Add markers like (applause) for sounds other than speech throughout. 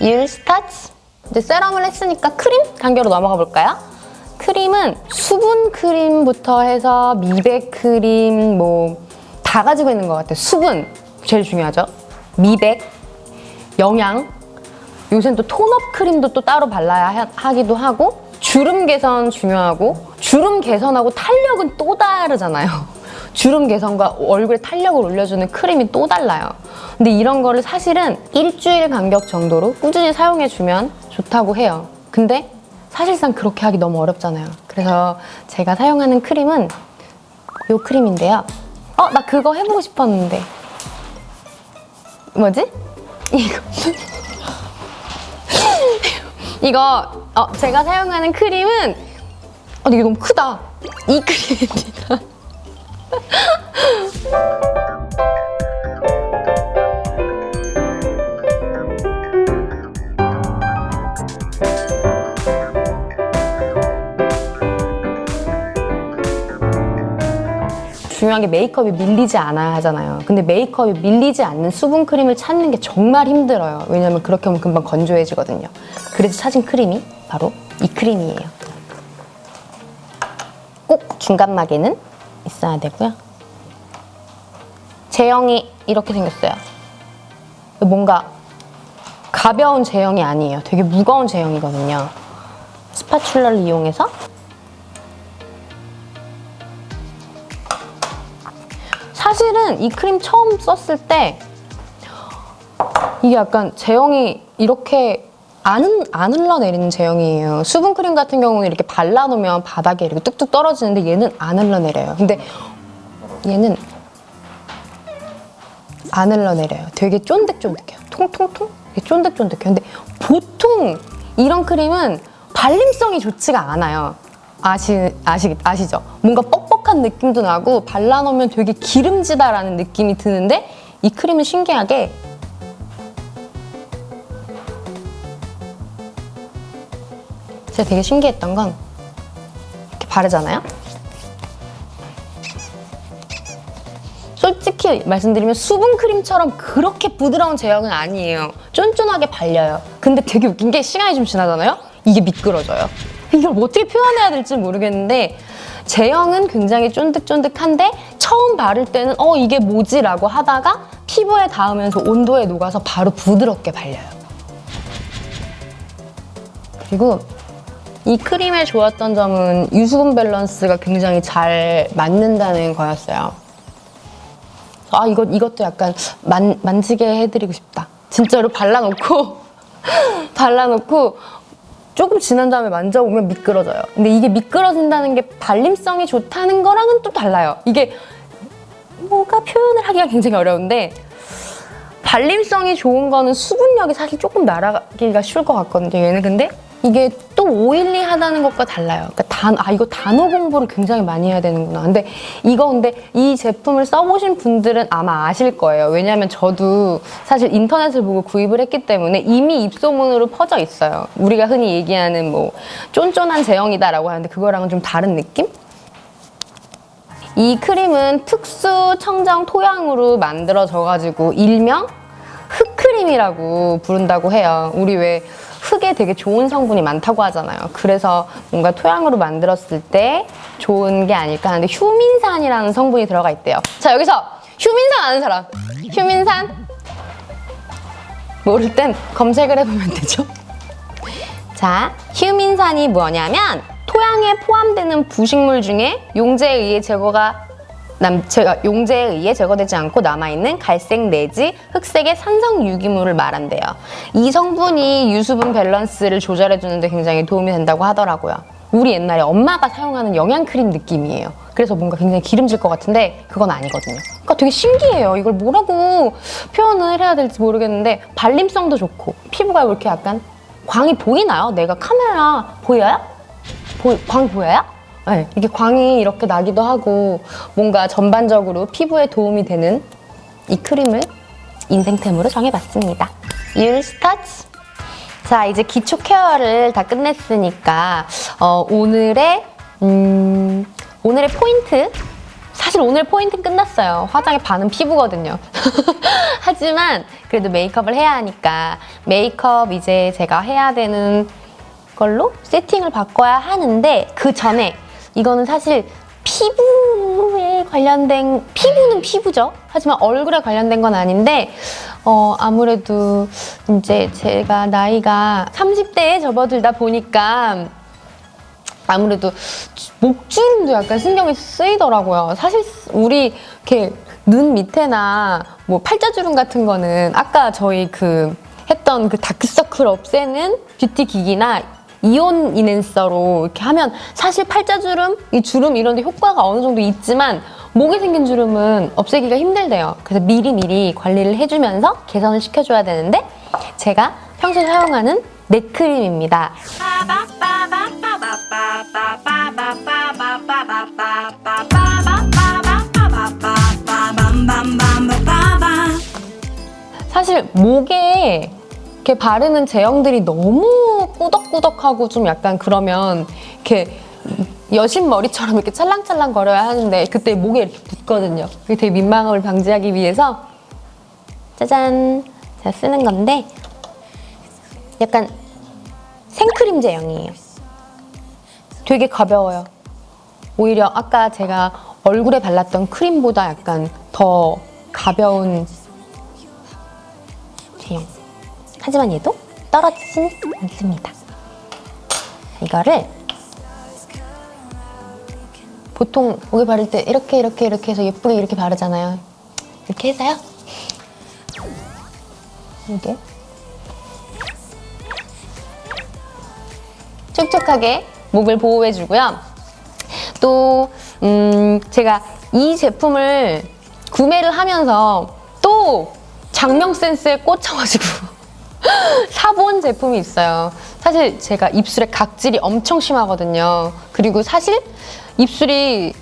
율 스타트. 이제 세럼을 했으니까 크림 단계로 넘어가 볼까요? 크림은 수분 크림부터 해서 미백 크림 뭐 다 가지고 있는 것 같아요. 수분 제일 중요하죠. 미백, 영양. 요새는 또 톤업 크림도 또 따로 발라야 하- 하기도 하고 주름 개선 중요하고 주름 개선하고 탄력은 또 다르잖아요. 주름 개선과 얼굴에 탄력을 올려주는 크림이 또 달라요. 근데 이런 거를 사실은 일주일 간격 정도로 꾸준히 사용해주면 좋다고 해요. 근데 사실상 그렇게 하기 너무 어렵잖아요. 그래서 제가 사용하는 크림은 이 크림인데요. 어, 나 그거 해보고 싶었는데. 뭐지? 이거. (laughs) 이거 어, 제가 사용하는 크림은 어, 이게 너무 크다. 이 크림입니다. 중요한 게 메이크업이 밀리지 않아야 하잖아요. 근데 메이크업이 밀리지 않는 수분 크림을 찾는 게 정말 힘들어요. 왜냐면 그렇게 하면 금방 건조해지거든요. 그래서 찾은 크림이 바로 이 크림이에요. 꼭 중간막에는 있어야 되고요. 제형이 이렇게 생겼어요. 뭔가 가벼운 제형이 아니에요. 되게 무거운 제형이거든요. 스파츌러를 이용해서 사실은 이 크림 처음 썼을 때 이게 약간 제형이 이렇게 안, 안 흘러내리는 제형이에요. 수분 크림 같은 경우는 이렇게 발라놓으면 바닥에 이렇게 뚝뚝 떨어지는데 얘는 안 흘러내려요. 근데 얘는 안 흘러내려요. 되게 쫀득쫀득해요. 통통통? 이게 쫀득쫀득해요. 근데 보통 이런 크림은 발림성이 좋지가 않아요. 아시, 아시, 아시죠? 뭔가 뻑뻑한 느낌도 나고 발라놓으면 되게 기름지다라는 느낌이 드는데 이 크림은 신기하게 제가 되게 신기했던 건 이렇게 바르잖아요? 솔직히 말씀드리면 수분 크림처럼 그렇게 부드러운 제형은 아니에요. 쫀쫀하게 발려요. 근데 되게 웃긴 게 시간이 좀 지나잖아요? 이게 미끄러져요. (laughs) 이걸 뭐 어떻게 표현해야 될지 모르겠는데 제형은 굉장히 쫀득쫀득한데 처음 바를 때는 어 이게 뭐지 라고 하다가 피부에 닿으면서 온도에 녹아서 바로 부드럽게 발려요. 그리고 이 크림의 좋았던 점은 유수분 밸런스가 굉장히 잘 맞는다는 거였어요. 아 이거 이것도 약간 만, 만지게 해드리고 싶다. 진짜로 발라놓고 (laughs) 발라놓고 조금 지난 다음에 만져보면 미끄러져요. 근데 이게 미끄러진다는 게 발림성이 좋다는 거랑은 또 달라요. 이게 뭐가 표현을 하기가 굉장히 어려운데 발림성이 좋은 거는 수분력이 사실 조금 날아가기가 쉬울 것 같거든요. 얘는 근데 이게 또 오일리하다는 것과 달라요. 그러니까 단, 아 이거 단어 공부를 굉장히 많이 해야 되는구나. 근데 이거 근데 이 제품을 써보신 분들은 아마 아실 거예요. 왜냐하면 저도 사실 인터넷을 보고 구입을 했기 때문에 이미 입소문으로 퍼져 있어요. 우리가 흔히 얘기하는 뭐 쫀쫀한 제형이다라고 하는데 그거랑은 좀 다른 느낌? 이 크림은 특수 청정 토양으로 만들어져가지고 일명 흑크림이라고 부른다고 해요. 우리 왜 흙에 되게 좋은 성분이 많다고 하잖아요. 그래서 뭔가 토양으로 만들었을 때 좋은 게 아닐까 하는데 휴민산이라는 성분이 들어가 있대요. 자 여기서 휴민산 아는 사람? 휴민산? 모를 땐 검색을 해보면 되죠. 자, 휴민산이 뭐냐면 토양에 포함되는 부식물 중에 용제에 의해 제거가 남, 제가 용제에 의해 제거되지 않고 남아있는 갈색 내지 흑색의 산성 유기물을 말한대요. 이 성분이 유수분 밸런스를 조절해주는데 굉장히 도움이 된다고 하더라고요. 우리 옛날에 엄마가 사용하는 영양크림 느낌이에요. 그래서 뭔가 굉장히 기름질 것 같은데 그건 아니거든요. 그러니까 되게 신기해요. 이걸 뭐라고 표현을 해야 될지 모르겠는데 발림성도 좋고 피부가 왜 이렇게 약간 광이 보이나요? 내가 카메라 보여요? 보, 광이 보여요? 네, 이렇게 광이 이렇게 나기도 하고 뭔가 전반적으로 피부에 도움이 되는 이 크림을 인생템으로 정해봤습니다. 율 스타트. 자, 이제 기초 케어를 다 끝냈으니까 어, 오늘의 음, 오늘의 포인트 사실 오늘 포인트 끝났어요. 화장의 반은 피부거든요. (laughs) 하지만 그래도 메이크업을 해야 하니까 메이크업 이제 제가 해야 되는 걸로 세팅을 바꿔야 하는데 그 전에 이거는 사실 피부에 관련된 피부는 피부죠. 하지만 얼굴에 관련된 건 아닌데 어 아무래도 이제 제가 나이가 30대에 접어들다 보니까 아무래도 목주름도 약간 신경이 쓰이더라고요. 사실 우리 이렇게 눈 밑에나 뭐 팔자주름 같은 거는 아까 저희 그 했던 그 다크서클 없애는 뷰티 기기나 이온 이넨서로 이렇게 하면 사실 팔자주름, 이 주름 이런 데 효과가 어느 정도 있지만 목에 생긴 주름은 없애기가 힘들대요. 그래서 미리미리 관리를 해주면서 개선을 시켜줘야 되는데 제가 평소에 사용하는 넥크림입니다. 사실 목에 이렇게 바르는 제형들이 너무 꾸덕꾸덕하고 좀 약간 그러면 이렇게 여신 머리처럼 이렇게 찰랑찰랑 거려야 하는데 그때 목에 이렇게 붙거든요. 그게 되게 민망함을 방지하기 위해서 짜잔 제가 쓰는 건데 약간 생크림 제형이에요. 되게 가벼워요. 오히려 아까 제가 얼굴에 발랐던 크림보다 약간 더 가벼운 제형. 하지만 얘도 떨어지진 않습니다. 이거를 보통 목에 바를 때 이렇게 이렇게 이렇게 해서 예쁘게 이렇게 바르잖아요. 이렇게 해서요. 이게 촉촉하게 목을 보호해주고요. 또 음, 제가 이 제품을 구매를 하면서 또 장명 센스에 꽂혀가지고 (gasps) 사본 제품이 있어요. 사실 제가 입술에 각질이 엄청 심하거든요. 그리고 사실 입술이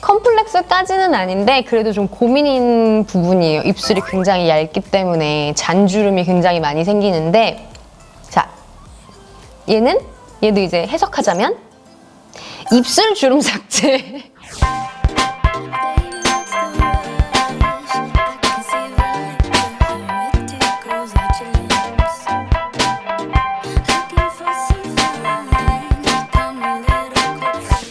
컴플렉스까지는 아닌데 그래도 좀 고민인 부분이에요. 입술이 굉장히 얇기 때문에 잔주름이 굉장히 많이 생기는데 자 얘는 얘도 이제 해석하자면 입술 주름 삭제 (laughs)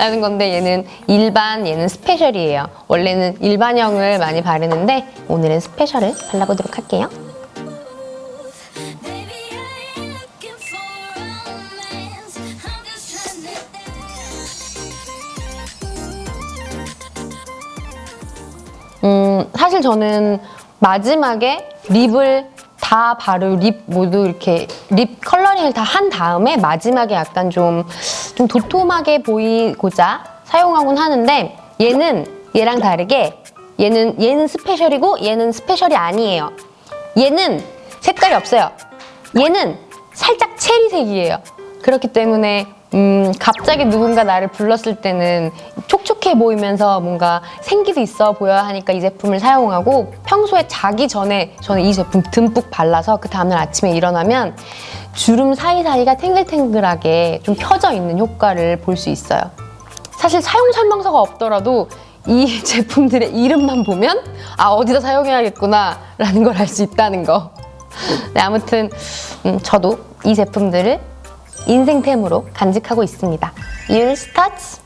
라는 건데 얘는 일반 얘는 스페셜이에요. 원래는 일반형을 많이 바르는데 오늘은 스페셜을 발라보도록 할게요. 음, 사실 저는 마지막에 립을 다 바르 립 모두 이렇게 립 컬러 링을 다 한 다음에 마지막에 약간 좀, 좀 도톰하게 보이고자 사용하곤 하는데 얘는 얘랑 다르게 얘는 얘는 스페셜이고 얘는 스페셜이 아니에요. 얘는 색깔이 없어요. 얘는 살짝 체리색이에요. 그렇기 때문에 음, 갑자기 누군가 나를 불렀을 때는 촉촉해 보이면서 뭔가 생기도 있어 보여야 하니까 이 제품을 사용하고 평소에 자기 전에 저는 이 제품 듬뿍 발라서 그 다음날 아침에 일어나면 주름 사이사이가 탱글탱글하게 좀 펴져 있는 효과를 볼 수 있어요. 사실 사용 설명서가 없더라도 이 (laughs) 제품들의 이름만 보면 아 어디다 사용해야겠구나 라는 걸 알 수 있다는 거. 네, 아무튼 음, 저도 이 제품들을 인생템으로 간직하고 있습니다. 율 스타츠